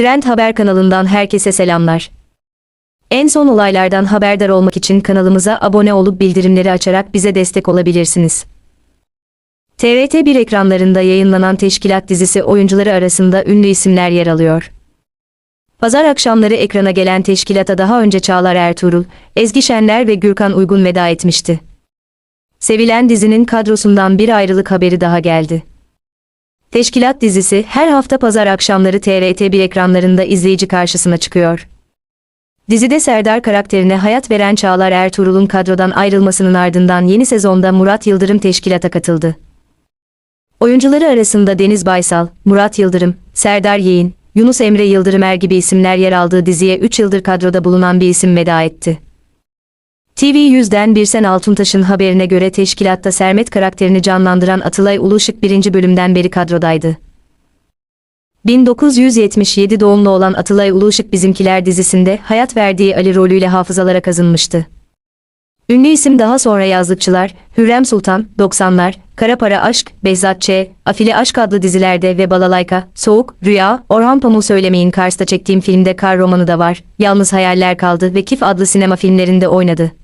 Trend Haber kanalından herkese selamlar. En son olaylardan haberdar olmak için kanalımıza abone olup bildirimleri açarak bize destek olabilirsiniz. TRT1 ekranlarında yayınlanan Teşkilat dizisi oyuncuları arasında ünlü isimler yer alıyor. Pazar akşamları ekrana gelen teşkilata daha önce Çağlar Ertuğrul, Ezgi Şenler ve Gürkan Uygun veda etmişti. Sevilen dizinin kadrosundan bir ayrılık haberi daha geldi. Teşkilat dizisi her hafta pazar akşamları TRT1 ekranlarında izleyici karşısına çıkıyor. Dizide Serdar karakterine hayat veren Çağlar Ertuğrul'un kadrodan ayrılmasının ardından yeni sezonda Murat Yıldırım teşkilata katıldı. Oyuncuları arasında Deniz Baysal, Murat Yıldırım, Serdar Yeğin, Yunus Emre Yıldırımer gibi isimler yer aldığı diziye 3 yıldır kadroda bulunan bir isim veda etti. TV100'den Birsen Altuntaş'ın haberine göre teşkilatta Sermet karakterini canlandıran Atılay Uluşık birinci bölümden beri kadrodaydı. 1977 doğumlu olan Atılay Uluşık Bizimkiler dizisinde hayat verdiği Ali rolüyle hafızalara kazınmıştı. Ünlü isim daha sonra yazlıkçılar, Hürrem Sultan, 90'lar, Kara Para Aşk, Behzat Ç, Afili Aşk adlı dizilerde ve Balalayka, Soğuk, Rüya, Orhan Pamuk Söylemeyin Kars'ta çektiğim filmde Kar romanı da var, Yalnız Hayaller Kaldı ve Kif adlı sinema filmlerinde oynadı.